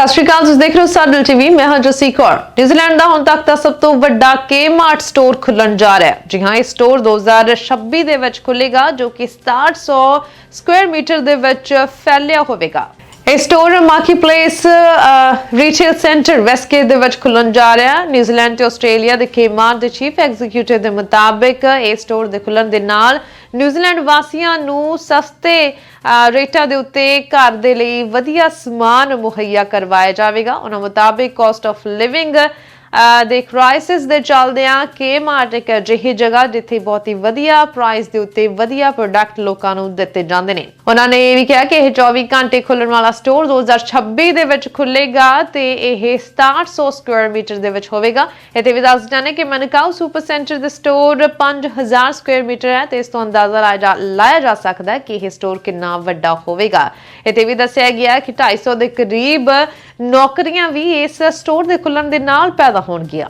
ਸਤਿ ਸ਼੍ਰੀ ਅਕਾਲ, ਤੁਸੀਂ ਦੇਖ ਰਹੇ ਹੋ ਸਾਡਲ ਟੀਵੀ ਮੈਂ ਹਾਂ ਜਸੀ ਕੌਰ। ਨਿਊਜ਼ੀਲੈਂਡ ਦਾ ਹੁਣ ਤੱਕ ਦਾ ਸਭ ਤੋਂ ਵੱਡਾ ਕੇ-ਮਾਰਟ ਸਟੋਰ ਖੁੱਲਣ ਜਾ ਰਿਹਾ ਹੈ। ਜੀ ਹਾਂ, ਇਹ ਸਟੋਰ 2026 ਦੇ ਵਿੱਚ ਖੁੱਲੇਗਾ, ਜੋ ਕਿ 6700 ਸਕੁਅਰ ਮੀਟਰ ਦੇ ਵਿੱਚ ਫੈਲਿਆ ਹੋਵੇਗਾ। ਇਹ ਸਟੋਰ ਮਾਕੀ ਪਲੇਸ ਰੀਟੇਲ ਸੈਂਟਰ ਵੈਸਕੇ ਦੇ ਵਿੱਚ ਖੁੱਲਣ ਜਾ ਰਿਹਾ ਹੈ। ਨਿਊਜ਼ੀਲੈਂਡ ਤੇ ਆਸਟ੍ਰੇਲੀਆ ਦੇ ਕੇ-ਮਾਰਟ ਦੇ ਚੀਫ ਐਗਜ਼ੀਕਿਊਟਿਵ ਦੇ ਮੁਤਾਬਿਕ ਇਹ ਸਟੋਰ ਦੇ ਖੁੱਲਣ ਦੇ ਨਾਲ ਨਿਊਜ਼ੀਲੈਂਡ ਵਾਸੀਆਂ ਨੂੰ ਸਸਤੇ ਰੇਟਾਂ ਦੇ ਉੱਤੇ ਘਰ ਦੇ ਲਈ ਵਧੀਆ ਸਮਾਨ ਮੁਹੱਈਆ ਕਰਵਾਇਆ ਜਾਵੇਗਾ। ਉਹਨਾਂ ਮੁਤਾਬਿਕ ਕਾਸਟ ਆਫ ਲਿਵਿੰਗ ਦੇ ਕ੍ਰਾਈਸਿਸ ਦੇ ਚੱਲਦਿਆਂ ਕੇ ਮਾਰਟ ਇੱਕ ਅਜਿਹੀ ਜਗ੍ਹਾ ਜਿੱਥੇ ਬਹੁਤ ਹੀ ਵਧੀਆ ਪ੍ਰਾਈਸ ਦੇ ਉੱਤੇ ਵਧੀਆ ਪ੍ਰੋਡਕਟ ਲੋਕਾਂ ਨੂੰ ਦਿੱਤੇ ਜਾਂਦੇ ਨੇ। ਉਹਨਾਂ ਨੇ ਇਹ ਵੀ ਕਿਹਾ ਕਿ ਇਹ 24 ਘੰਟੇ ਖੁੱਲਣ ਵਾਲਾ ਸਟੋਰ 2026 ਦੇ ਵਿੱਚ ਖੁੱਲੇਗਾ ਤੇ ਇਹ 6700 ਸਕੁਅਰ ਮੀਟਰ ਦੇ ਵਿੱਚ ਹੋਵੇਗਾ। ਇੱਥੇ ਵੀ ਦੱਸ ਜਾਣੇ ਕਿ ਮਨਕਾਉ ਸੁਪਰ ਸੈਂਟਰ ਦੇ ਸਟੋਰ 5000 ਸਕੁਅਰ ਮੀਟਰ ਹੈ ਤੇ ਇਸ ਤੋਂ ਅੰਦਾਜ਼ਾ ਲਾਇਆ ਜਾ- ਲਾਇਆ ਜਾ ਸਕਦਾ ਹੈ ਕਿ ਇਹ ਸਟੋਰ ਕਿੰਨਾ ਵੱਡਾ ਹੋਵੇਗਾ। ਇੱਥੇ ਵੀ ਦੱਸਿਆ ਗਿਆ ਹੈ ਕਿ 250 ਦੇ ਕਰੀਬ ਨੌਕਰੀਆਂ ਵੀ ਇਸ ਸਟੋਰ ਦੇ ਖੁੱਲਣ ਦੇ ਨਾਲ ਪੈਦਾ ਹੋਣਗੀਆਂ